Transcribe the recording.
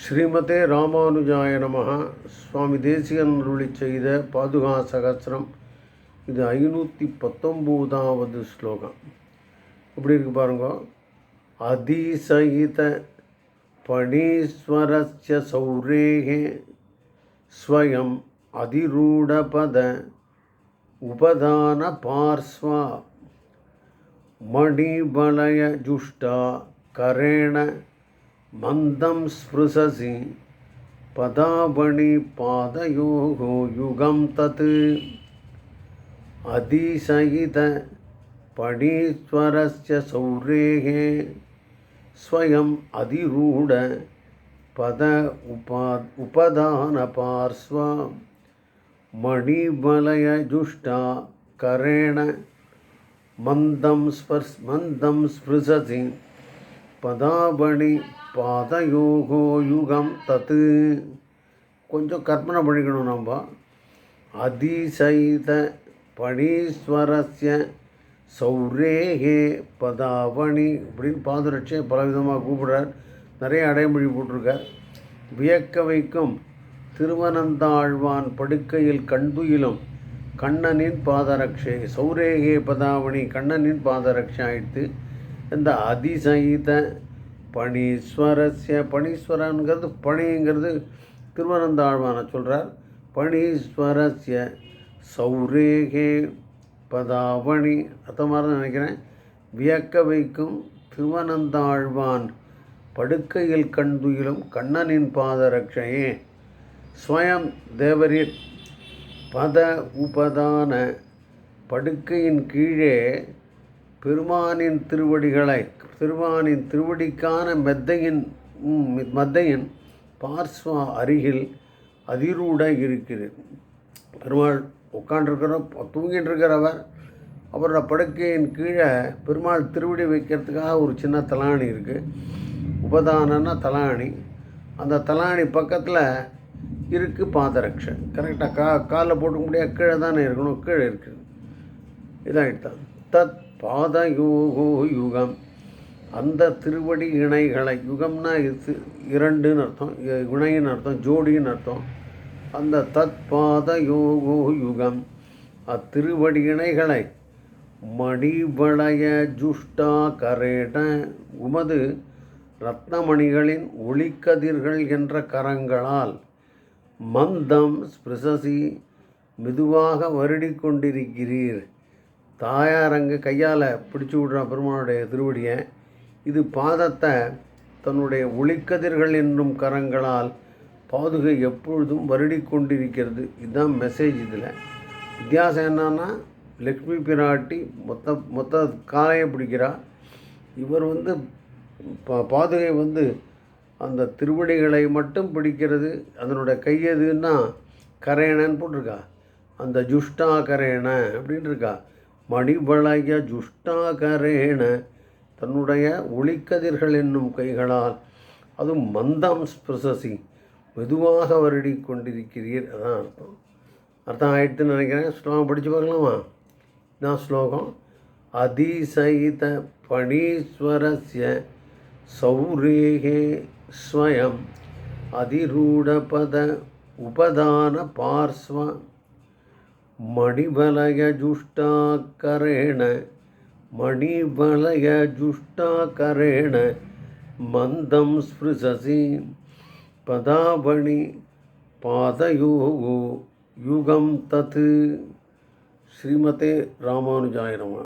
ஸ்ரீமதே ராமானுஜாய நமகா சுவாமி தேசிகன் அருளி செய்த பாதுகா சகசிரம். இது ஐநூற்றி பத்தொம்போதாவது ஸ்லோகம். இப்படி இருக்கு பாருங்க? அதிசயித பணீஸ்வரஸ்ய சௌரேகே ஸ்வயம் அதிரூடபத உபதான பார்ஸ்வா. மணிபலய ஜுஷ்டா கரேண मंदम स्पृशसी स्पृशसि पदावणिपादयोः युगम तत् अतिशयितपडीश्वरस्य सौरेः स्वयं अधिरूढ पद उपा उपदानपार्श्वा मणिवलयजुष्टा करेण मंदम स्पर्श मंदम स्पृशसि पदावणि பாதயோகோ யுகம் தத்து. கொஞ்சம் கற்பனை பண்ணிக்கணும் நம்ம. அதிசைத பணீஸ்வரஸ்ய சௌரேகே பதாவணி அப்படின்னு பாதரட்சை பலவிதமாக கூப்பிடுறார். நிறைய அடைமொழி போட்டிருக்கார். வியக்க வைக்கும் திருவனந்தாழ்வான் படுக்கையில் கண்துயிலும் கண்ணனின் பாதரட்சை சௌரேகே பதாவணி கண்ணனின் பாதரட்சை ஆயிடுத்து இந்த அதிசயித பணீஸ்வரஸ்ய பணீஸ்வரங்கிறது பணிங்கிறது திருவனந்தாழ்வான சொல்கிறார் பணீஸ்வரஸ்ய சௌரேகே பதாவணி அத்த மாதிரி தான் நினைக்கிறேன். வியக்க வைக்கும் திருவனந்தாழ்வான் படுக்கையில் கண்துயிலும் கண்ணனின் பாதரட்சையே ஸ்வயம் தேவரீர் பத உபதான படுக்கையின் கீழே பெருமானின் திருவடிகளை பெருமானின் திருவடிக்கான மெத்தையின் மத்தையின் பார்ஸ்வா அருகில் அதிரூட இருக்கிறது. பெருமாள் உட்காண்டிருக்கிற தூங்கிட்டு இருக்கிறவர் அவரோட படுக்கையின் கீழே பெருமாள் திருவடி வைக்கிறதுக்காக ஒரு சின்ன தலாணி இருக்குது உபதானன்னா தலாணி. அந்த தலாணி பக்கத்தில் இருக்குது பாதரக்ஷை கரெக்டாக கா காலில் போட்டுக்க முடியாது கீழே தானே இருக்கணும் கீழே இருக்குது இதாகிட்டான் தத் பாதயோகோ யுகம். அந்த திருவடி இணைகளை யுகம்னா இது இரண்டுன்னு அர்த்தம் இணைன்னு அர்த்தம் ஜோடின்னு அர்த்தம். அந்த தத் பாதயோகோ யுகம். அத்திருவடி இணைகளை மணிவளைய ஜுஷ்டா கரேட உமது ரத்னமணிகளின் ஒளிக்கதிர்கள் என்ற கரங்களால் மந்தம் ஸ்பிருசசி மெதுவாக வருடிக்கொண்டிருக்கிறீர். தாயார் அங்கே கையால் பிடிச்சி விடுறான் பெருமானுடைய திருவடியை இது பாதத்தை தன்னுடைய ஒளிக்கதிர்கள் என்னும் கரங்களால் பாதுகை எப்பொழுதும் வருடி கொண்டிருக்கிறது. இதுதான் மெசேஜ் இதில். வித்தியாசம் என்னன்னா லக்ஷ்மி பிராட்டி மொத்த மொத்த காலையை பிடிக்கிறா. இவர் வந்து பா பாதுகை வந்து அந்த திருவடிகளை மட்டும் பிடிக்கிறது. அதனுடைய கையதுன்னா கரையணன்னு போட்டிருக்கா. அந்த ஜுஷ்டா கரேண அப்படின்னு இருக்கா. மடிவளைய ஜுஷ்டாகரேன தன்னுடைய ஒளிக்கதிர்கள் என்னும் கைகளால் அது மந்தம் ஸ்பிரசசி மெதுவாக வருடி கொண்டிருக்கிறீர் அதான் அர்த்தம். அர்த்தம் ஆயிடுத்துன்னு நினைக்கிறேன். ஸ்லோகம் படித்து பார்க்கலாமா? இதான் ஸ்லோகம். அதிசயித பணீஸ்வரஸ்ய சௌரேகே ஸ்வயம் அதிரூடபத உபதான பார்ஸ்வ मणिबलयजुष्टाकरेण मणिबलयजुष्टाकरेण मन्दं स्पृशसि पदावणि पादयोः युगं तत् श्रीमते रामानुजाय नमः